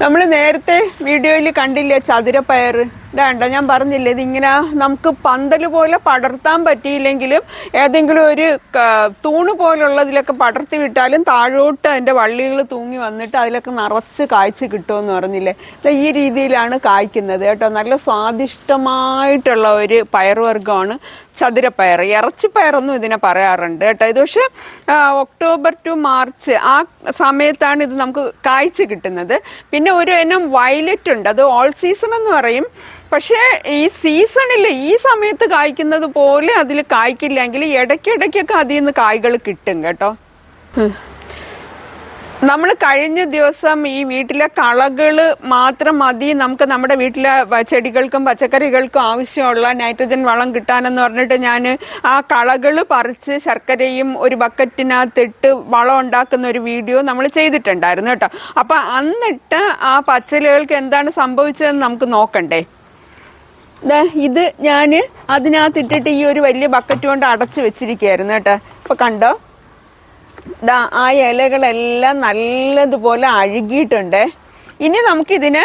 നമ്മൾ നേരത്തെ വീഡിയോയിൽ കണ്ടില്ലേ ചതുരപ്പയർ ഇതാണ്ട ഞാൻ പറഞ്ഞില്ലേ ഇതിങ്ങനെ നമുക്ക് പന്തൽ പോലെ പടർത്താൻ പറ്റിയില്ലെങ്കിലും ഏതെങ്കിലും ഒരു തൂണ് പോലുള്ളതിലൊക്കെ പടർത്തി വിട്ടാലും താഴോട്ട് അതിന്റെ വള്ളികൾ തൂങ്ങി വന്നിട്ട് അതിലൊക്കെ നിറച്ച് കായ്ച്ച് കിട്ടുമെന്ന് പറഞ്ഞില്ലേ? ഈ രീതിയിലാണ് കായ്ക്കുന്നത് കേട്ടോ. നല്ല സ്വാദിഷ്ടമായിട്ടുള്ള ഒരു പയറുവർഗമാണ് ചതുരപ്പയർ ഇറച്ചിപ്പയറൊന്നും ഇതിനെ പറയാറുണ്ട് കേട്ടോ. ഇത് പക്ഷെ ഒക്ടോബർ ടു മാർച്ച് ആ സമയത്താണ് ഇത് നമുക്ക് കായ്ച്ച് കിട്ടുന്നത്. പിന്നെ ഒരു ഇനം വയലറ്റ് ഉണ്ട്. അത് ഓൾ സീസൺ എന്ന് പറയും. പക്ഷേ ഈ സീസണിൽ ഈ സമയത്ത് കായ്ക്കുന്നത് പോലെ അതിൽ കായ്ക്കില്ലെങ്കിൽ ഇടയ്ക്കിടയ്ക്കൊക്കെ അതിൽ നിന്ന് കായ്കൾ കിട്ടും കേട്ടോ. നമ്മൾ കഴിഞ്ഞ ദിവസം ഈ വീട്ടിലെ കളകൾ മാത്രം മതി. നമുക്ക് നമ്മുടെ വീട്ടിലെ ചെടികൾക്കും പച്ചക്കറികൾക്കും ആവശ്യമുള്ള നൈട്രജൻ വളം കിട്ടാനെന്ന് പറഞ്ഞിട്ട് ഞാൻ ആ കളകൾ പറിച്ച് ശർക്കരയും ഒരു ബക്കറ്റിനകത്തിട്ട് വളം ഉണ്ടാക്കുന്ന ഒരു വീഡിയോ നമ്മൾ ചെയ്തിട്ടുണ്ടായിരുന്നു കേട്ടോ. അപ്പം അന്നിട്ട് ആ പച്ചലുകൾക്ക് എന്താണ് സംഭവിച്ചതെന്ന് നമുക്ക് നോക്കണ്ടേ? ഇത് ഞാൻ അതിനകത്തിട്ടിട്ട് ഈ ഒരു വലിയ ബക്കറ്റ് കൊണ്ട് അടച്ചു വെച്ചിരിക്കുകയായിരുന്നു കേട്ടോ. ഇപ്പൊ കണ്ടോ? ദാ ആ ഇലകളെല്ലാം നല്ലതുപോലെ അഴുകിയിട്ടുണ്ട്. ഇനി നമുക്കിതിന്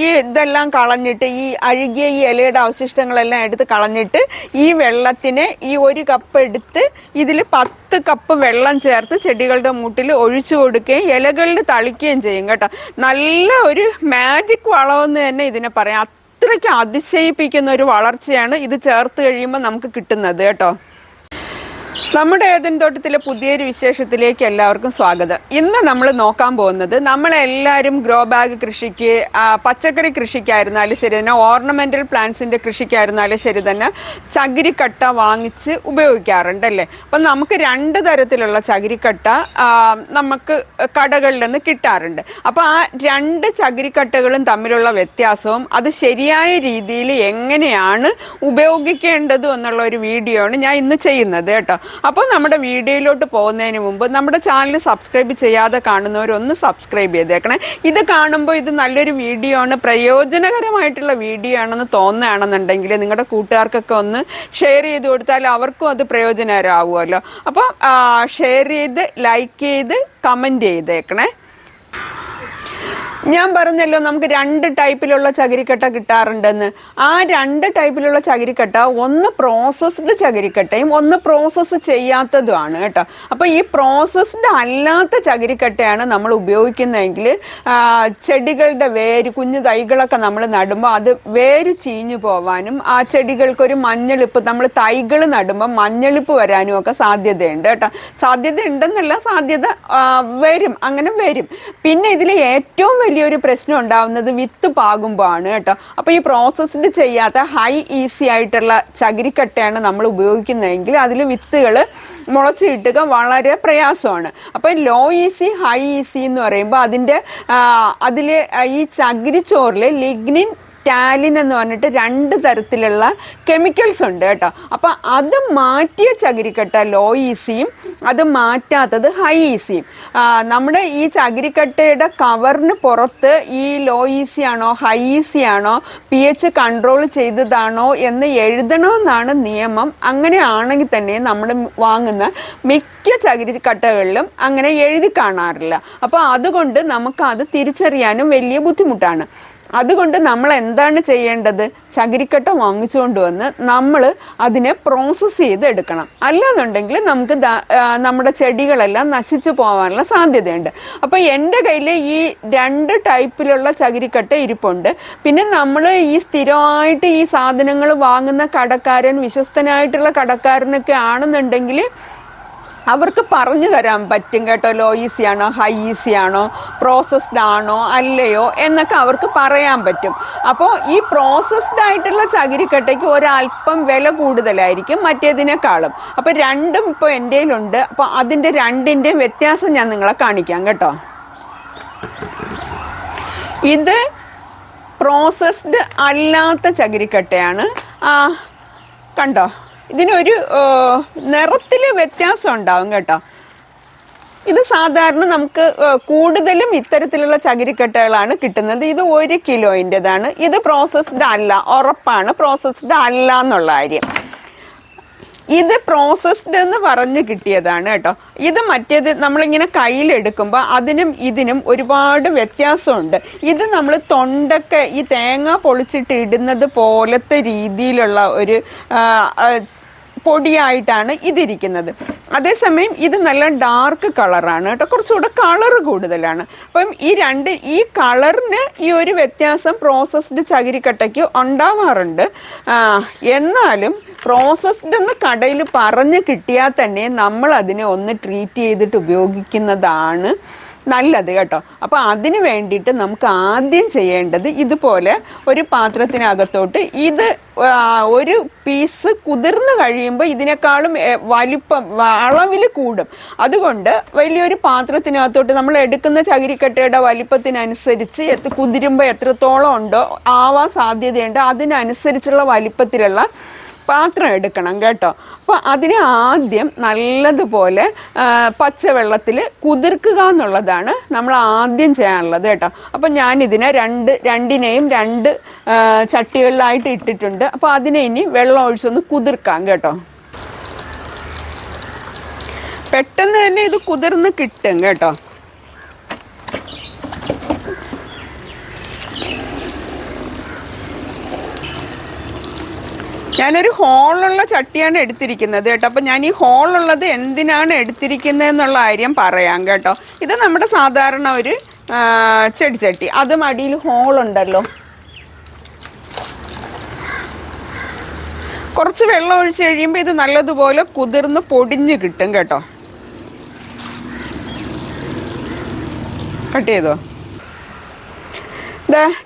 ഈ ഇതെല്ലാം കളഞ്ഞിട്ട് ഈ അഴുകിയ ഈ ഇലയുടെ അവശിഷ്ടങ്ങളെല്ലാം എടുത്ത് കളഞ്ഞിട്ട് ഈ വെള്ളത്തിന് ഈ ഒരു കപ്പ് എടുത്ത് ഇതിൽ പത്ത് കപ്പ് വെള്ളം ചേർത്ത് ചെടികളുടെ മുട്ടിൽ ഒഴിച്ചു കൊടുക്കുകയും ഇലകളിൽ തളിക്കുകയും ചെയ്യും കേട്ടോ. നല്ല ഒരു മാജിക് വളമെന്ന് തന്നെ ഇതിനെ പറയാം. അത്രയ്ക്ക് അതിശയിപ്പിക്കുന്ന ഒരു വളർച്ചയാണ് ഇത് ചേർത്ത് കഴിയുമ്പോൾ നമുക്ക് കിട്ടുന്നത് കേട്ടോ? നമ്മുടെ ഏതൻ തോട്ടത്തിലെ പുതിയൊരു വിശേഷത്തിലേക്ക് എല്ലാവർക്കും സ്വാഗതം. ഇന്ന് നമ്മൾ നോക്കാൻ പോകുന്നത് നമ്മളെല്ലാവരും ഗ്രോ ബാഗ് കൃഷിക്ക് പച്ചക്കറി കൃഷിക്കായിരുന്നാലും ശരി തന്നെ ഓർണമെന്റൽ പ്ലാന്റ്സിന്റെ കൃഷിക്കായിരുന്നാലും ശരി തന്നെ ചകിരിക്കട്ട വാങ്ങിച്ച് ഉപയോഗിക്കാറുണ്ട് അല്ലേ? അപ്പം നമുക്ക് രണ്ട് തരത്തിലുള്ള ചകിരിക്കട്ട നമുക്ക് കടകളിൽ നിന്ന് കിട്ടാറുണ്ട്. അപ്പോൾ ആ രണ്ട് ചകിരിക്കട്ടകളും തമ്മിലുള്ള വ്യത്യാസവും അത് ശരിയായ രീതിയിൽ എങ്ങനെയാണ് ഉപയോഗിക്കേണ്ടത് എന്നുള്ള ഒരു വീഡിയോ ആണ് ഞാൻ ഇന്ന് ചെയ്യുന്നത് കേട്ടോ. അപ്പോൾ നമ്മുടെ വീഡിയോയിലോട്ട് പോകുന്നതിന് മുമ്പ് നമ്മുടെ ചാനൽ സബ്സ്ക്രൈബ് ചെയ്യാതെ കാണുന്നവരൊന്ന് സബ്സ്ക്രൈബ് ചെയ്തേക്കണേ. ഇത് കാണുമ്പോൾ ഇത് നല്ലൊരു വീഡിയോ ആണ്. പ്രയോജനകരമായിട്ടുള്ള വീഡിയോ ആണെന്ന് തോന്നുകയാണെന്നുണ്ടെങ്കിൽ നിങ്ങളുടെ കൂട്ടുകാർക്കൊക്കെ ഒന്ന് ഷെയർ ചെയ്ത് കൊടുത്താൽ അവർക്കും അത് പ്രയോജനകരമാവുമല്ലോ. അപ്പോൾ ഷെയർ ചെയ്ത് ലൈക്ക് ചെയ്ത് കമന്റ് ചെയ്തേക്കണേ. ഞാൻ പറഞ്ഞല്ലോ നമുക്ക് രണ്ട് ടൈപ്പിലുള്ള ചകിരിക്കട്ട കിട്ടാറുണ്ടെന്ന്. ആ രണ്ട് ടൈപ്പിലുള്ള ചകിരിക്കട്ട ഒന്ന് പ്രോസസ്ഡ് ചകിരിക്കട്ടയും ഒന്ന് പ്രോസസ് ചെയ്യാത്തതുമാണ് കേട്ടോ. അപ്പൊ ഈ പ്രോസസ്ഡ് അല്ലാത്ത ചകിരിക്കട്ടയാണ് നമ്മൾ ഉപയോഗിക്കുന്നതെങ്കിൽ ചെടികളുടെ വേര് കുഞ്ഞു തൈകളൊക്കെ നമ്മൾ നടുമ്പോൾ അത് വേര് ചീഞ്ഞു പോവാനും ആ ചെടികൾക്കൊരു മഞ്ഞളിപ്പ് നമ്മൾ തൈകൾ നടുമ്പോൾ മഞ്ഞളിപ്പ് വരാനും ഒക്കെ സാധ്യതയുണ്ട് കേട്ടോ. സാധ്യത ഉണ്ടെന്നല്ല സാധ്യത വരും അങ്ങനെ വരും. പിന്നെ ഇതിൽ ഏറ്റവും വലിയൊരു പ്രശ്നം ഉണ്ടാവുന്നത് വിത്ത് പാകുമ്പോൾ ആണ് കേട്ടോ. അപ്പൊ ഈ പ്രോസസ്ഡ് ചെയ്യാത്ത ഹൈ ഈസി ആയിട്ടുള്ള ചകിരിക്കട്ടയാണ് നമ്മൾ ഉപയോഗിക്കുന്നതെങ്കിൽ അതിൽ വിത്തുകൾ മുളച്ച് കിട്ടുക വളരെ പ്രയാസമാണ്. അപ്പൊ ലോ ഈസി ഹൈ ഈസി എന്ന് പറയുമ്പോൾ അതിന്റെ അതിൽ ഈ ചകിരിച്ചോറിൽ ലിഗ്നിൻ ടാലിൻ എന്ന് പറഞ്ഞിട്ട് രണ്ട് തരത്തിലുള്ള കെമിക്കൽസ് ഉണ്ട് കേട്ടോ. അപ്പൊ അത് മാറ്റിയ ചകിരിക്കട്ട ലോ ഈസിയും അത് മാറ്റാത്തത് ഹൈ ഈസിയും നമ്മുടെ ഈ ചകിരിക്കട്ടയുടെ കവറിന് പുറത്ത് ഈ ലോ ഈസി ആണോ ഹൈ ഈസി ആണോ പി എച്ച് കൺട്രോൾ ചെയ്തതാണോ എന്ന് എഴുതണമെന്നാണ് നിയമം. അങ്ങനെ ആണെങ്കിൽ തന്നെ നമ്മൾ വാങ്ങുന്ന മിക്ക ചകിരിക്കട്ടകളിലും അങ്ങനെ എഴുതി കാണാറില്ല. അപ്പോൾ അതുകൊണ്ട് നമുക്ക് അത് തിരിച്ചറിയാനും വലിയ ബുദ്ധിമുട്ടാണ്. അതുകൊണ്ട് നമ്മൾ എന്താണ് ചെയ്യേണ്ടത്? ചകിരിക്കട്ട വാങ്ങിച്ചുകൊണ്ട് വന്ന് നമ്മൾ അതിനെ പ്രോസസ്സ് ചെയ്ത് എടുക്കണം. അല്ലാന്നുണ്ടെങ്കിൽ നമുക്ക് നമ്മുടെ ചെടികളെല്ലാം നശിച്ചു പോകാനുള്ള സാധ്യതയുണ്ട്. അപ്പോൾ എന്റെ കയ്യിൽ ഈ രണ്ട് ടൈപ്പിലുള്ള ചകിരിക്കട്ട ഇരിപ്പുണ്ട്. പിന്നെ നമ്മൾ ഈ സ്ഥിരമായിട്ട് ഈ സാധനങ്ങൾ വാങ്ങുന്ന കടക്കാരൻ വിശ്വസ്തനായിട്ടുള്ള കടക്കാരനൊക്കെ ആണെന്നുണ്ടെങ്കിൽ അവർക്ക് പറഞ്ഞു തരാൻ പറ്റും കേട്ടോ ലോ ഈസി ആണോ ഹൈ ഈസി ആണോ പ്രോസസ്ഡ് ആണോ അല്ലയോ എന്നൊക്കെ അവർക്ക് പറയാൻ പറ്റും. അപ്പോൾ ഈ പ്രോസസ്ഡ് ആയിട്ടുള്ള ചകിരിക്കട്ടയ്ക്ക് ഒരല്പം വില കൂടുതലായിരിക്കും മറ്റേതിനേക്കാളും. അപ്പോൾ രണ്ടും ഇപ്പോൾ എന്റെ ഉണ്ട് അപ്പോൾ അതിന്റെ രണ്ടിന്റെയും വ്യത്യാസം ഞാൻ നിങ്ങളെ കാണിക്കാം കേട്ടോ. ഇത് പ്രോസസ്ഡ് അല്ലാത്ത ചകിരിക്കട്ടയാണ്. കണ്ടോ? ഇതിനൊരു നിറത്തിൽ വ്യത്യാസം ഉണ്ടാവും കേട്ടോ. ഇത് സാധാരണ നമുക്ക് കൂടുതലും ഇത്തരത്തിലുള്ള ചകിരിക്കട്ടകളാണ് കിട്ടുന്നത്. ഇത് ഒരു കിലോയിന്റെതാണ് ഇത് പ്രോസസ്ഡ് അല്ല. ഉറപ്പാണ് പ്രോസസ്ഡ് അല്ല എന്നുള്ള കാര്യം. ഇത് പ്രോസസ്ഡ് എന്ന് പറഞ്ഞ് കിട്ടിയതാണ് കേട്ടോ. ഇത് മറ്റേത് നമ്മളിങ്ങനെ കയ്യിലെടുക്കുമ്പോൾ അതിനും ഇതിനും ഒരുപാട് വ്യത്യാസമുണ്ട്. ഇത് നമ്മൾ തൊണ്ടൊക്കെ ഈ തേങ്ങ പൊളിച്ചിട്ട് ഇടുന്നത് പോലത്തെ രീതിയിലുള്ള ഒരു പൊടിയായിട്ടാണ് ഇതിരിക്കുന്നത്. അതേസമയം ഇത് നല്ല ഡാർക്ക് കളറാണ് കേട്ടോ. കുറച്ചുകൂടെ കളർ കൂടുതലാണ്. അപ്പം ഈ രണ്ട് ഈ കളറിന് ഈ ഒരു വ്യത്യാസം പ്രോസസ്ഡ് ചകിരിക്കട്ടയ്ക്ക് ഉണ്ടാവാറുണ്ട്. എന്നാലും പ്രോസസ്ഡ് എന്ന് കടയിൽ പറഞ്ഞ് കിട്ടിയാൽ തന്നെ നമ്മൾ അതിനെ ഒന്ന് ട്രീറ്റ് ചെയ്തിട്ട് ഉപയോഗിക്കുന്നതാണ്. നല്ലത് കേട്ടോ. അപ്പോൾ അതിന് വേണ്ടിയിട്ട് നമുക്ക് ആദ്യം ചെയ്യേണ്ടത് ഇതുപോലെ ഒരു പാത്രത്തിനകത്തോട്ട് ഇത് ഒരു പീസ് കുതിർന്നു കഴിയുമ്പോൾ ഇതിനേക്കാളും വലിപ്പം അളവിൽ കൂടും. അതുകൊണ്ട് വലിയൊരു പാത്രത്തിനകത്തോട്ട് നമ്മൾ എടുക്കുന്ന ചകിരിക്കട്ടയുടെ വലിപ്പത്തിനനുസരിച്ച് എത്ര കുതിരുമ്പോൾ എത്രത്തോളം ഉണ്ടോ ആവാൻ സാധ്യതയുണ്ട്. അതിനനുസരിച്ചുള്ള വലിപ്പത്തിലുള്ള പാത്രം എടുക്കണം കേട്ടോ. അപ്പോൾ അതിനെ ആദ്യം നല്ലതുപോലെ പച്ചവെള്ളത്തിൽ കുതിർക്കുക എന്നുള്ളതാണ് നമ്മൾ ആദ്യം ചെയ്യാനുള്ളത് കേട്ടോ. അപ്പം ഞാനിതിനെ രണ്ട് രണ്ടിനെയും രണ്ട് ചട്ടികളിലായിട്ട് ഇട്ടിട്ടുണ്ട്. അപ്പോൾ അതിനെ ഇനി വെള്ളം ഒഴിച്ചൊന്ന് കുതിർക്കാം കേട്ടോ. പെട്ടെന്ന് തന്നെ ഇത് കുതിർന്ന് കിട്ടും കേട്ടോ. ഞാനൊരു ഹോളുള്ള ചട്ടിയാണ് എടുത്തിരിക്കുന്നത് കേട്ടോ. അപ്പം ഞാൻ ഈ ഹോളുള്ളത് എന്തിനാണ് എടുത്തിരിക്കുന്നത് എന്നുള്ള കാര്യം പറയാം കേട്ടോ. ഇത് നമ്മുടെ സാധാരണ ഒരു ചെടി ചെടിച്ചട്ടി അതും അടിയിൽ ഹോളുണ്ടല്ലോ. കുറച്ച് വെള്ളം ഒഴിച്ച് കഴിയുമ്പോൾ ഇത് നല്ലതുപോലെ കുതിർന്ന് പൊടിഞ്ഞ് കിട്ടും കേട്ടോ. കട്ട് ചെയ്തോ?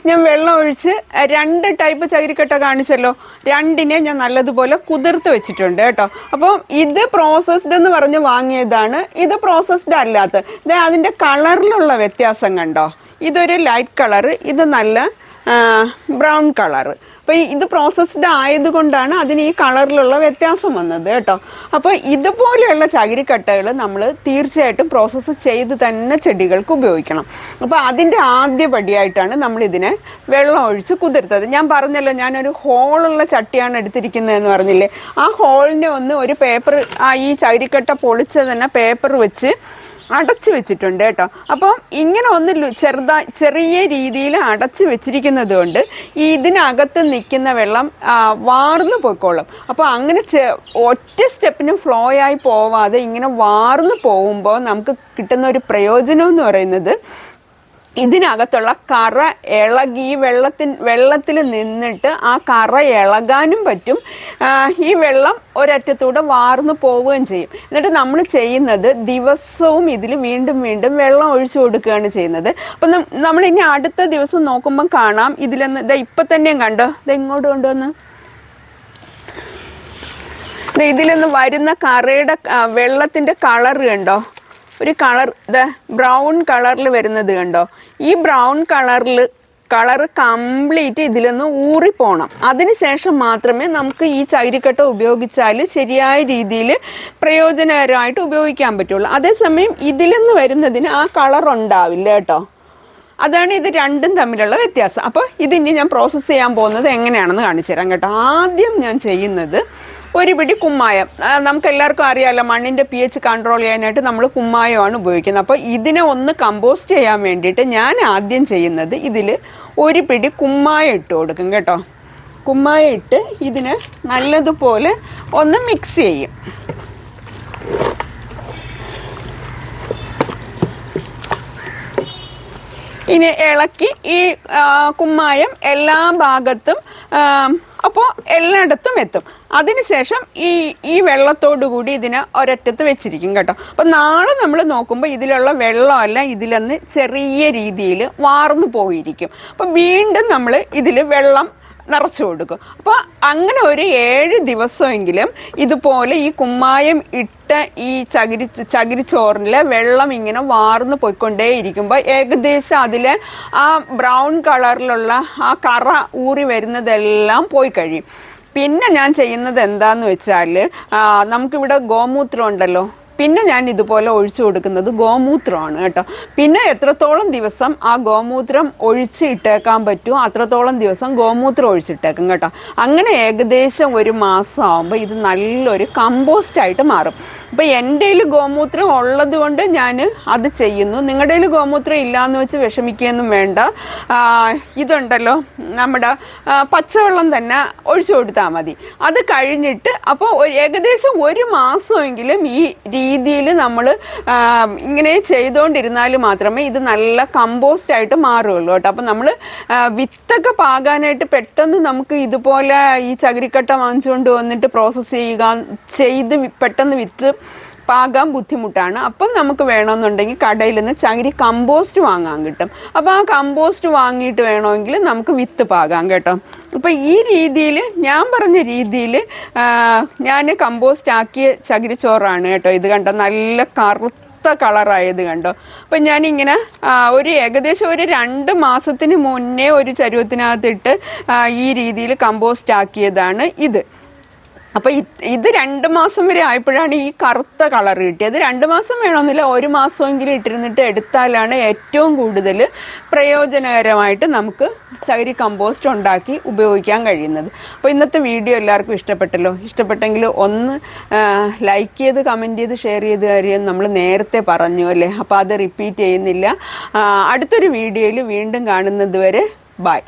ഞാൻ വെള്ളം ഒഴിച്ച് രണ്ട് ടൈപ്പ് ചകിരിക്കട്ട കാണിച്ചല്ലോ. രണ്ടിനെ ഞാൻ നല്ലതുപോലെ കുതിർത്ത് വെച്ചിട്ടുണ്ട് കേട്ടോ. അപ്പോൾ ഇത് പ്രോസസ്ഡ് എന്ന് പറഞ്ഞ് വാങ്ങിയതാണ്. ഇത് പ്രോസസ്ഡ് അല്ലാത്ത. അതിന്റെ കളറിലുള്ള വ്യത്യാസം കണ്ടോ? ഇതൊരു ലൈറ്റ് കളർ ഇത് നല്ല ബ്രൗൺ കളർ അപ്പോൾ ഇത് പ്രോസസ്ഡ് ആയതുകൊണ്ടാണ് അതിന് ഈ കളറിലുള്ള വ്യത്യാസം വന്നത് കേട്ടോ. അപ്പോൾ ഇതുപോലെയുള്ള ചകിരിക്കട്ടകൾ നമ്മൾ തീർച്ചയായിട്ടും പ്രോസസ്സ് ചെയ്ത് തന്നെ ചെടികൾക്ക് ഉപയോഗിക്കണം. അപ്പോൾ അതിന്റെ ആദ്യ പടിയായിട്ടാണ് നമ്മൾ ഇതിനെ വെള്ളം ഒഴിച്ച് കുതിർത്തത്. ഞാൻ പറഞ്ഞല്ലോ ഞാനൊരു ഹോളുള്ള ചട്ടിയാണ് എടുത്തിരിക്കുന്നതെന്ന് പറഞ്ഞില്ലേ? ആ ഹോളിനെ ഒന്ന് ഒരു പേപ്പർ ആ ഈ ചകിരിക്കട്ട പൊളിച്ച് തന്നെ പേപ്പർ വെച്ച് അടച്ചു വെച്ചിട്ടുണ്ട് കേട്ടോ. അപ്പം ഇങ്ങനെ ഒന്ന് ചെറുതായി ചെറിയ രീതിയിൽ അടച്ചു വെച്ചിരിക്കുന്നത് കൊണ്ട് ഈ ഇതിനകത്ത് നിൽക്കുന്ന വെള്ളം വാർന്നു പോയിക്കോളും. അപ്പോൾ അങ്ങനെ ഒറ്റ സ്റ്റെപ്പിനും ഫ്ലോ ആയി പോവാതെ ഇങ്ങനെ വാർന്നു പോകുമ്പോൾ നമുക്ക് കിട്ടുന്ന ഒരു പ്രയോജനം എന്ന് പറയുന്നത് ഇതിനകത്തുള്ള കറ ഇളകി ഈ വെള്ളത്തിൻ വെള്ളത്തിൽ നിന്നിട്ട് ആ കറ ഇളകാനും പറ്റും. ഈ വെള്ളം ഒരറ്റത്തൂടെ വാർന്നു പോവുകയും ചെയ്യും. എന്നിട്ട് നമ്മൾ ചെയ്യുന്നത് ദിവസവും ഇതിൽ വീണ്ടും വീണ്ടും വെള്ളം ഒഴിച്ചു കൊടുക്കുകയാണ് ചെയ്യുന്നത്. അപ്പം നമ്മൾ ഇനി അടുത്ത ദിവസം നോക്കുമ്പം കാണാം. ഇതിലെന്ന് ഇതാ ഇപ്പം തന്നെയും കണ്ടോ? ഇത് എങ്ങോട്ട് കൊണ്ടുവന്ന്. ഇതിൽ ഇതിലൊന്ന് വരുന്ന കറയുടെ വെള്ളത്തിന്റെ കളർ കണ്ടോ? ഒരു കളർ ഇത് ബ്രൗൺ കളറിൽ വരുന്നത് കണ്ടോ? ഈ ബ്രൗൺ കളറിൽ കളർ കംപ്ലീറ്റ് ഇതിലൊന്ന് ഊറിപ്പോണം. അതിനുശേഷം മാത്രമേ നമുക്ക് ഈ ചകിരിക്കട്ട ഉപയോഗിച്ചാൽ ശരിയായ രീതിയിൽ പ്രയോജനകരമായിട്ട് ഉപയോഗിക്കാൻ പറ്റുള്ളൂ. അതേസമയം ഇതിലൊന്ന് വരുന്നതിന് ആ കളർ ഉണ്ടാവില്ല കേട്ടോ. അതാണ് ഇത് രണ്ടും തമ്മിലുള്ള വ്യത്യാസം. അപ്പോൾ ഇതിനി ഞാൻ പ്രോസസ്സ് ചെയ്യാൻ പോകുന്നത് എങ്ങനെയാണെന്ന് കാണിച്ചു തരാം കേട്ടോ. ആദ്യം ഞാൻ ചെയ്യുന്നത് ഒരു പിടി കുമ്മായം. നമുക്ക് എല്ലാവർക്കും അറിയാമല്ലോ മണ്ണിന്റെ പി എച്ച് കൺട്രോൾ ചെയ്യാനായിട്ട് നമ്മൾ കുമ്മായമാണ് ഉപയോഗിക്കുന്നത്. അപ്പോൾ ഇതിനെ ഒന്ന് കമ്പോസ്റ്റ് ചെയ്യാൻ വേണ്ടിയിട്ട് ഞാൻ ആദ്യം ചെയ്യുന്നത് ഇതിൽ ഒരു പിടി കുമ്മായം ഇട്ട് കൊടുക്കും കേട്ടോ. കുമ്മായം ഇട്ട് ഇതിന് നല്ലതുപോലെ ഒന്ന് മിക്സ് ചെയ്യും. ഇനി ഇളക്കി ഈ കുമ്മായം എല്ലാ ഭാഗത്തും അപ്പോൾ എല്ലായിടത്തും എത്തും. അതിനുശേഷം ഈ ഈ വെള്ളത്തോടു കൂടി ഇതിനെ ഒരറ്റത്ത് വെച്ചിരിക്കും കേട്ടോ. അപ്പം നാളെ നമ്മൾ നോക്കുമ്പോൾ ഇതിലുള്ള വെള്ളമല്ല ഇതിലൊന്ന് ചെറിയ രീതിയിൽ വാർന്നു പോയിരിക്കും. അപ്പം വീണ്ടും നമ്മൾ ഇതിൽ വെള്ളം നിറച്ചു കൊടുക്കും. അപ്പോൾ അങ്ങനെ ഒരു ഏഴ് ദിവസമെങ്കിലും ഇതുപോലെ ഈ കുമ്മായം ഇട്ട ഈ ചകിരി ചകിരിച്ചോറിലെ വെള്ളം ഇങ്ങനെ വാർന്ന് പോയിക്കൊണ്ടേ ഇരിക്കുമ്പോൾ ഏകദേശം അതിലെ ആ ബ്രൗൺ കളറിലുള്ള ആ കറ ഊറി വരുന്നതെല്ലാം പോയി കഴിയും. പിന്നെ ഞാൻ ചെയ്യുന്നത് എന്താന്ന് വെച്ചാൽ നമുക്കിവിടെ ഗോമൂത്രം ഉണ്ടല്ലോ പിന്നെ ഞാൻ ഇതുപോലെ ഒഴിച്ചു കൊടുക്കുന്നത് ഗോമൂത്രമാണ് കേട്ടോ. പിന്നെ എത്രത്തോളം ദിവസം ആ ഗോമൂത്രം ഒഴിച്ച് ഇട്ടേക്കാൻ പറ്റുമോ അത്രത്തോളം ദിവസം ഗോമൂത്രം ഒഴിച്ചിട്ടേക്കും കേട്ടോ. അങ്ങനെ ഏകദേശം ഒരു മാസം ആകുമ്പോൾ ഇത് നല്ലൊരു കമ്പോസ്റ്റ് ആയിട്ട് മാറും. അപ്പം എന്റെ കയ്യിൽ ഗോമൂത്രം ഉള്ളത് കൊണ്ട് ഞാൻ അത് ചെയ്യുന്നു. നിങ്ങളുടെ കയ്യിൽ ഗോമൂത്രം ഇല്ലാന്ന് വെച്ച് വിഷമിക്കുകയൊന്നും വേണ്ട. ഇതുണ്ടല്ലോ നമ്മുടെ പച്ചവെള്ളം തന്നെ ഒഴിച്ചു കൊടുത്താൽ മതി. അത് കഴിഞ്ഞിട്ട് അപ്പോൾ ഏകദേശം ഒരു മാസമെങ്കിലും ഈ രീതിയിൽ നമ്മൾ ഇങ്ങനെ ചെയ്തുകൊണ്ടിരുന്നാൽ മാത്രമേ ഇത് നല്ല കമ്പോസ്റ്റ് ആയിട്ട് മാറുകയുള്ളൂ കേട്ടോ. അപ്പം നമ്മൾ വിത്തൊക്കെ പാകാനായിട്ട് പെട്ടെന്ന് നമുക്ക് ഇതുപോലെ ഈ ചകിരിക്കട്ട വാങ്ങിച്ചുകൊണ്ട് വന്നിട്ട് പ്രോസസ്സ് ചെയ്യുക ചെയ്ത് പെട്ടെന്ന് വിത്ത് പാകാൻ ബുദ്ധിമുട്ടാണ്. അപ്പം നമുക്ക് വേണമെന്നുണ്ടെങ്കിൽ കടയിൽ നിന്ന് ചകിരി കമ്പോസ്റ്റ് വാങ്ങാൻ കിട്ടും. അപ്പോൾ ആ കമ്പോസ്റ്റ് വാങ്ങിയിട്ട് വേണമെങ്കിൽ നമുക്ക് വിത്ത് പാകാം കേട്ടോ. അപ്പം ഈ രീതിയിൽ ഞാൻ പറഞ്ഞ രീതിയിൽ ഞാൻ കമ്പോസ്റ്റ് ആക്കിയ ചകിരിച്ചോറാണ് കേട്ടോ. ഇത് കണ്ടോ നല്ല കറുത്ത കളറായത് കണ്ടോ. അപ്പം ഞാനിങ്ങനെ ഒരു ഏകദേശം ഒരു രണ്ട് മാസത്തിന് മുന്നേ ഒരു ചരുവത്തിനകത്തിട്ട് ഈ രീതിയിൽ കമ്പോസ്റ്റ് ആക്കിയതാണ് ഇത്. അപ്പൊ ഇത് രണ്ടു മാസം വരെ ആയപ്പോഴാണ് ഈ കറുത്ത കളർ കിട്ടിയത്. രണ്ട് മാസം വേണമെന്നില്ല ഒരു മാസമെങ്കിലും ഇട്ടിരുന്നിട്ട് എടുത്താലാണ് ഏറ്റവും കൂടുതൽ പ്രയോജനകരമായിട്ട് നമുക്ക് ചകിരി കമ്പോസ്റ്റ് ഉണ്ടാക്കി ഉപയോഗിക്കാൻ കഴിയുന്നത്. അപ്പോൾ ഇന്നത്തെ വീഡിയോ എല്ലാവർക്കും ഇഷ്ടപ്പെട്ടല്ലോ? ഇഷ്ടപ്പെട്ടെങ്കിൽ ഒന്ന് ലൈക്ക് ചെയ്ത് കമന്റ് ചെയ്ത് ഷെയർ ചെയ്ത് കാര്യം നമ്മൾ നേരത്തെ പറഞ്ഞു അല്ലേ? അപ്പോൾ അത് റിപ്പീറ്റ് ചെയ്യുന്നില്ല. അടുത്തൊരു വീഡിയോയിൽ വീണ്ടും കാണുന്നത് വരെ ബൈ